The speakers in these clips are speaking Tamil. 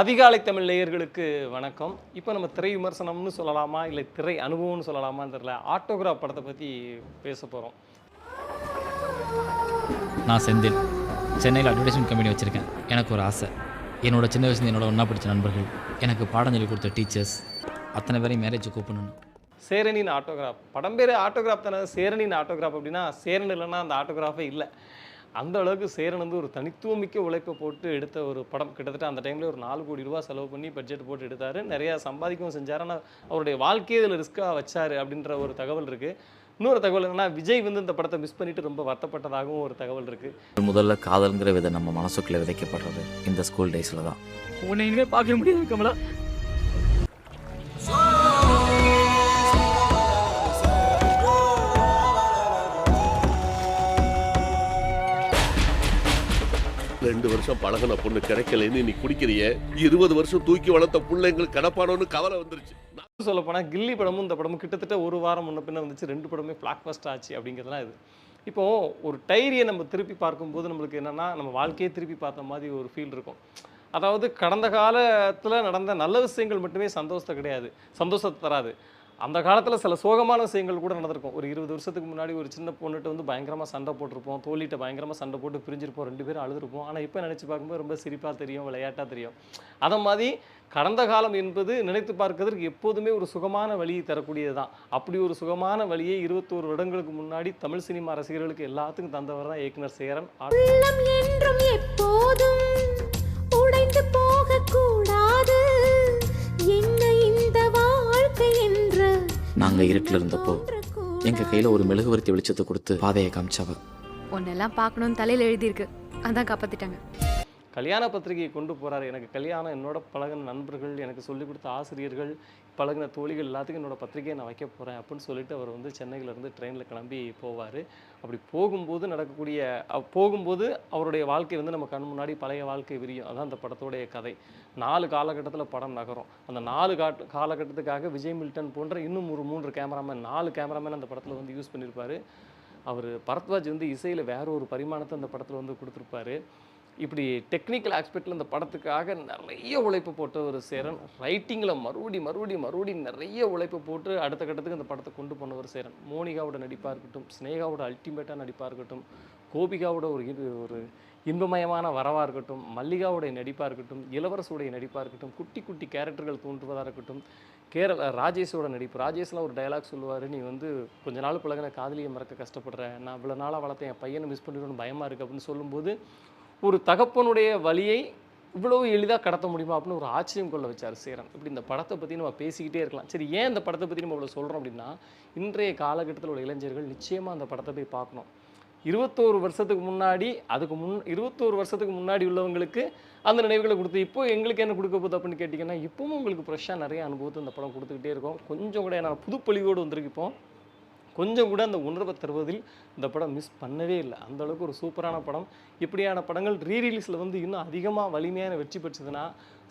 அதிகாலை தமிழ் நேயர்களுக்கு வணக்கம். இப்போ நம்ம திரை விமர்சனம்னு சொல்லலாமா? இல்லை திரை அனுபவம்னு சொல்லலாமான்னு தெரியல. ஆட்டோகிராஃப் படத்தை பற்றி பேச போகிறோம் நான் செந்தில். சென்னையில் அட்வர்டைஸ்மெண்ட் கம்பெனி வச்சுருக்கேன். எனக்கு ஒரு ஆசை. என்னோட சின்ன வயசுல என்னோட ஒன்றா படித்த நண்பர்கள் எனக்கு பாடம் சொல்லி கொடுத்த டீச்சர்ஸ் அத்தனை பேரையும் மேரேஜ் கூப்பிடணும் சேரனின் ஆட்டோகிராஃப். படம் பேர் ஆட்டோகிராஃப் தானே? சேரனின் ஆட்டோகிராஃப் அப்படின்னா சேரன் இல்லைன்னா அந்த ஆட்டோகிராஃபே இல்லை. அந்த அளவுக்கு சேரன் வந்து ஒரு தனித்துவமிக்க உழைப்பை போட்டு எடுத்த ஒரு படம். கிட்டத்தட்ட அந்த டைமில் ஒரு நாலு கோடி ரூபா செலவு பண்ணி பட்ஜெட் போட்டு எடுத்தார். நிறையா சம்பாதிக்கவும் செஞ்சார். ஆனால் அவருடைய வாழ்க்கையை இதில் ரிஸ்க்காக வச்சார் அப்படின்ற ஒரு தகவல் இருக்குது இன்னொரு தகவல் என்னன்னா விஜய் வந்து இந்த படத்தை மிஸ் பண்ணிட்டு ரொம்ப வருத்தப்பட்டதாகவும் ஒரு தகவல் இருக்குது முதல்ல காதல்ங்கிற விதை நம்ம மனசுக்குள்ளே விதைக்கப்படுறது இந்த ஸ்கூல் டேஸில் தான். உன்னை இனிமேல் பார்க்க முடியாது கமலா. ரெண்டு வருஷம் பழகின பொண்ணு கிடைக்கலன்னு நீ குடிக்கிறிய? இருபது வருஷம் தூக்கி வளர்த்த பிள்ளைங்களுக்கு கடப்பானோன்னு கவலை வந்துருச்சு. நான் சொல்ல போனால் கில்லி படமும் இந்த படமும் கிட்டத்தட்ட ஒரு வாரம் முன்ன பின்ன வந்துச்சு. ரெண்டு படமே பிளாக் பஸ்ட் ஆச்சு அப்படிங்கிறதுலாம் இது. இப்போ ஒரு டைரியை நம்ம திருப்பி பார்க்கும்போது நம்மளுக்கு என்னன்னா நம்ம வாழ்க்கையே திருப்பி பார்த்த மாதிரி ஒரு ஃபீல் இருக்கும். அதாவது கடந்த காலத்தில் நடந்த நல்ல விஷயங்கள் மட்டுமே சந்தோஷத்தை கிடையாது. சந்தோஷத்தை தராது. அந்த காலத்தில் சில சோகமான விஷயங்கள் கூட நடந்திருக்கும். ஒரு இருபது வருஷத்துக்கு முன்னாடி ஒரு சின்ன பொண்ணுகிட்ட வந்து பயங்கரமாக சண்டை போட்டிருப்போம். தோழிகிட்ட பயங்கரமாக சண்டை போட்டு பிரிஞ்சிருப்போம். ரெண்டு பேரும் அழுதுருப்போம். ஆனால் இப்போ நினச்சி பார்க்கும்போது ரொம்ப சிரிப்பாக தெரியும் விளையாட்டாக தெரியும். அதை மாதிரி கடந்த காலம் என்பது நினைத்து பார்க்கறதுக்கு எப்போதுமே ஒரு சுகமான வழியை தரக்கூடியது தான் அப்படி ஒரு சுகமான வழியை இருபத்தோரு வருடங்களுக்கு முன்னாடி தமிழ் சினிமா ரசிகர்களுக்கு எல்லாத்துக்கும் தந்தவர் தான் இயக்குனர் சேரன் என்றும் எப்போதும் உடைந்து போகக்கூடாது. என்ன நாங்கள் இருட்டில் இருந்தப்போ எங்கள் கையில் ஒரு மெழுகுவர்த்தி வெளிச்சத்தை கொடுத்து பாதையை காமிச்சவ. உன்னெல்லாம் பார்க்கணும்னு தலையில் எழுதியிருக்கு. அதான் காப்பாத்திட்டாங்க. கல்யாண பத்திரிகையை கொண்டு போகிறாரு எனக்கு கல்யாணம் என்னோட பழகின நண்பர்கள் எனக்கு சொல்லிக் கொடுத்த ஆசிரியர்கள் பழகின தோழிகள் எல்லாத்துக்கும் என்னோட பத்திரிகையை நான் வைக்க போகிறேன் அப்படின்னு சொல்லிட்டு அவர் வந்து சென்னையிலேருந்து ட்ரெயினில் கிளம்பி போவார். அப்படி போகும்போது நடக்கக்கூடிய போகும்போது அவருடைய வாழ்க்கை வந்து நம்ம கண் முன்னாடி பழைய வாழ்க்கை விரியும். அதான் அந்த படத்தோடைய கதை. நாலு காலகட்டத்தில் படம் நகரும். அந்த நாலு காட்டு காலகட்டத்துக்காக விஜய் மில்டன் போன்ற இன்னும் ஒரு மூன்று கேமராமேன் நாலு கேமராமேன் அந்த படத்தில் வந்து யூஸ் பண்ணியிருப்பாரு அவர் பரத்வாஜ் வந்து இசையில் வேற ஒரு பரிமாணத்தை அந்த படத்தில் வந்து கொடுத்துருப்பாரு. இப்படி டெக்னிக்கல் ஆஸ்பெக்டில் இந்த படத்துக்காக நிறைய உழைப்பு போட்ட ஒரு சேரன். ரைட்டிங்கில் மறுபடி மறுபடி மறுபடி நிறைய உழைப்பு போட்டு அடுத்த கட்டத்துக்கு இந்த படத்தை கொண்டு போன ஒரு சேரன். மோனிகாவோட நடிப்பாக இருக்கட்டும் ஸ்னேகாவோட அல்டிமேட்டாக நடிப்பாக இருக்கட்டும் கோபிகாவோட ஒரு இது ஒரு இன்பமயமான வரவாக இருக்கட்டும் மல்லிகாவுடைய நடிப்பாக இருக்கட்டும் இளவரசுடைய நடிப்பாக இருக்கட்டும் குட்டி குட்டி கேரக்டர்கள் தோன்றுவதாக இருக்கட்டும் கேரள ராஜேஷோட நடிப்பு. ராஜேஷ்லாம் ஒரு டைலாக் சொல்லுவார் நீ வந்து கொஞ்ச நாள் பழகின காதலியை மறக்க கஷ்டப்படுற. நான் இவ்வளோ நாளாக வளர்த்தேன் என் பையனை மிஸ் பண்ணிடணும்னு பயமாக இருக்குது அப்படின்னு சொல்லும்போது ஒரு தகப்பனுடைய வழியை இவ்வளவு எளிதாக கடத்த முடியுமா அப்படின்னு ஒரு ஆச்சரியம் கொள்ள வச்சார் சேரன். இப்படி இந்த படத்தை பற்றி நம்ம பேசிக்கிட்டே இருக்கலாம். சரி ஏன் இந்த படத்தை பற்றி நம்ம இவ்வளோ சொல்கிறோம் அப்படின்னா இன்றைய காலகட்டத்தில் உள்ள இளைஞர்கள் நிச்சயமாக அந்த படத்தை போய் பார்க்கணும். இருபத்தோரு வருஷத்துக்கு முன்னாடி அதுக்கு முன் இருபத்தோரு வருஷத்துக்கு முன்னாடி உள்ளவங்களுக்கு அந்த நினைவுகளை கொடுத்து இப்போ எங்களுக்கு என்ன கொடுக்க போகுது அப்படின்னு கேட்டிங்கன்னா இப்பவும் உங்களுக்கு ஃப்ரெஷ்ஷாக நிறைய அனுபவத்தை இந்த படம் கொடுத்துக்கிட்டே இருக்கும். கொஞ்சம் கூட நான் புதுப்பொழிவோடு வந்திருக்கு இப்போ. கொஞ்சம் கூட அந்த உணர்வை தருவதில் இந்த படம் மிஸ் பண்ணவே இல்லை. அந்தளவுக்கு ஒரு சூப்பரான படம். இப்படியான படங்கள் ரீரிலீஸில் வந்து இன்னும் அதிகமாக வலிமையான வெற்றி பெற்றதுன்னா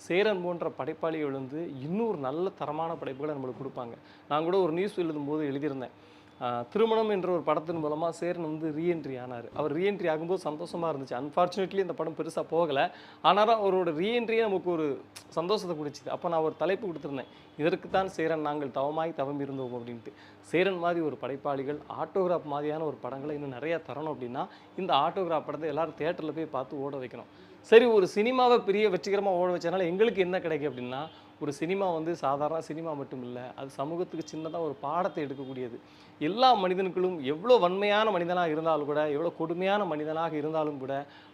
சேரன் போன்ற படைப்பாளிகள் வந்து இன்னும் ஒரு நல்ல தரமான படைப்புகளை நம்மளுக்கு கொடுப்பாங்க. நான் கூட ஒரு நியூஸ் எழுதும்போது எழுதியிருந்தேன். திருமணம் என்ற ஒரு படத்தின் மூலமாக சேரன் வந்து ரீஎன்ட்ரி ஆனார். அவர் ரீஎன்ட்ரி ஆகும்போது சந்தோஷமாக இருந்துச்சு. அன்ஃபார்ச்சுனேட்லி இந்த படம் பெருசாக போகலை. ஆனாலும் அவரோட ரீஎன்ட்ரியே நமக்கு ஒரு சந்தோஷத்தை பிடிச்சிது அப்போ நான் ஒரு தலைப்பு கொடுத்துருந்தேன். இதற்குத்தான் சேரன் நாங்கள் தவமாய் தவம் இருந்தோம் அப்படின்ட்டு. சேரன் மாதிரி ஒரு படைப்பாளிகள் ஆட்டோகிராஃப் மாதிரியான ஒரு படங்களை இன்னும் நிறையா தரணும் அப்படின்னா இந்த ஆட்டோகிராஃப் படத்தை எல்லாரும் தேட்டரில் போய் பார்த்து ஓட வைக்கணும். சரி ஒரு சினிமாவை பெரிய வெற்றிகரமாக ஓட வச்சனால எங்களுக்கு என்ன கிடைக்கும் அப்படின்னா ஒரு சினிமா வந்து சாதாரண சினிமா மட்டும் இல்லை அது சமூகத்துக்கு சின்னதாக ஒரு பாடத்தை எடுக்கக்கூடியது. எல்லா மனிதனுக்குள்ளும் எவ்வளோ வன்மையான மனிதனாக இருந்தாலும் கூட எவ்வளோ கொடுமையான மனிதனாக இருந்தாலும் கூட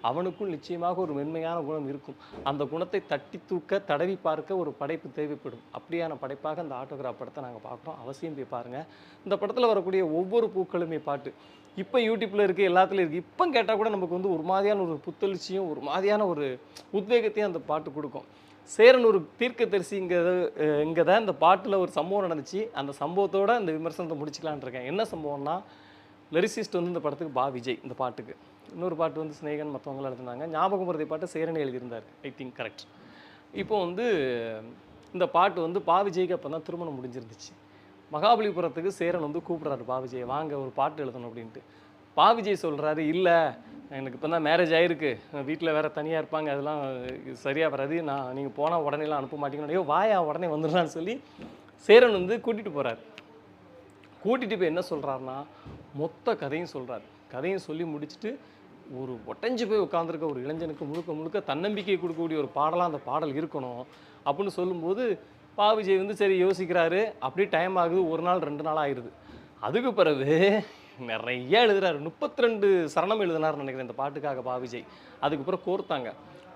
அவனுக்குள் நிச்சயமாக ஒரு மென்மையான குணம் இருக்கும். அந்த குணத்தை தட்டி தூக்க தடவி பார்க்க ஒரு படைப்பு தேவைப்படும். அப்படியான படைப்பாக அந்த ஆட்டோகிராஃப் படத்தை நாங்கள் பார்க்குறோம். அவசியம் போய் பாருங்கள் இந்த படத்தில் வரக்கூடிய ஒவ்வொரு பூக்களுமே பாட்டு. இப்போ யூடியூப்பில் இருக்குது எல்லாத்துலேயும் இருக்குது இப்போ கேட்டால் கூட நமக்கு வந்து ஒரு மாதிரியான ஒரு புத்தெழுச்சியும் ஒரு மாதிரியான ஒரு உத்வேகத்தையும் அந்த பாட்டு கொடுக்கும். சேரன் ஒரு தீர்க்கதரிசிங்கிறது இங்கே தான் இந்த பாட்டில் ஒரு சம்பவம் நடந்துச்சு. அந்த சம்பவத்தோட இந்த விமர்சனத்தை முடிச்சுக்கலான்னு இருக்கேன். என்ன சம்பவம்னா லிரிசிஸ்ட் வந்து இந்த படத்துக்கு பா விஜய் இந்த பாட்டுக்கு. இன்னொரு பாட்டு வந்து ஸ்னேகன் மற்றவங்களாம் எழுதினாங்க. ஞாபகம் மருதி பாட்டு சேரன் எழுதியிருந்தார். ஐ திங்க் கரெக்ட் இப்போ வந்து இந்த பாட்டு வந்து பா விஜய்க்கு அப்போ தான் திருமணம் முடிஞ்சிருந்துச்சு. மகாபலிபுரத்துக்கு சேரன் வந்து கூப்பிட்றாரு பா விஜய். வாங்க ஒரு பாட்டு எழுதணும் அப்படின்ட்டு. பாவிஜய் சொல்கிறாரு இல்லை எனக்கு இப்போ தான் மேரேஜ் ஆகிருக்கு வீட்டில் வேறு தனியாக இருப்பாங்க. அதெல்லாம் சரியாக வராது. நான் நீங்கள் போனால் உடனேலாம் அனுப்ப மாட்டீங்கன்னு ஐயோ வாயா உடனே வந்துடலான்னு சொல்லி சேரன் வந்து கூட்டிகிட்டு போகிறார் கூட்டிகிட்டு போய் என்ன சொல்கிறாருன்னா மொத்த கதையும் சொல்கிறார் கதையும் சொல்லி முடிச்சுட்டு ஒரு ஒட்டஞ்சு போய் உட்காந்துருக்க ஒரு இளைஞனுக்கு முழுக்க முழுக்க தன்னம்பிக்கை கொடுக்கக்கூடிய ஒரு பாடலாக அந்த பாடல் இருக்கணும் அப்படின்னு சொல்லும்போது பா விஜய் வந்து சரி யோசிக்கிறாரு. அப்படியே டைம் ஆகுது. ஒரு நாள் ரெண்டு நாள் ஆயிடுது அதுக்கு பிறகு நிறைய எழுதுறாரு. முப்பத்தி ரெண்டு சரணம் எழுதினார்னு நினைக்கிறேன் இந்த பாட்டுக்காக பா விஜய் அதுக்கப்புறம் கோர்த்தாங்க.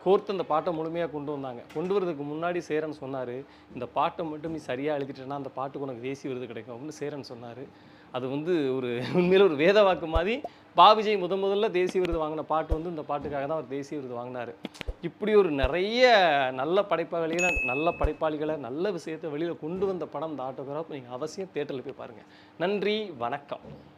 கோர்த்து அந்த பாட்டை முழுமையாக கொண்டு வந்தாங்க. கொண்டு வரதுக்கு முன்னாடி சேரன் சொன்னார் இந்த பாட்டை மட்டும் நீ சரியாக எழுதிட்டேன்னா அந்த பாட்டுக்கு உனக்கு தேசிய விருது கிடைக்கும் அப்படின்னு சேரன் சொன்னார். அது வந்து ஒரு உண்மையில் ஒரு வேத வாக்கு மாதிரி. பாவிஜய் முத முதல்ல தேசிய விருது வாங்கின பாட்டு வந்து இந்த பாட்டுக்காக தான் அவர் தேசிய விருது வாங்கினார். இப்படி ஒரு நிறைய நல்ல படைப்பாளிகளை நல்ல படைப்பாளிகளை நல்ல விஷயத்தை வெளியில் கொண்டு வந்த படம் இந்த ஆட்டோகிராஃப். நீங்கள் அவசியம் தேட்டரில் போய் பாருங்கள் நன்றி வணக்கம்.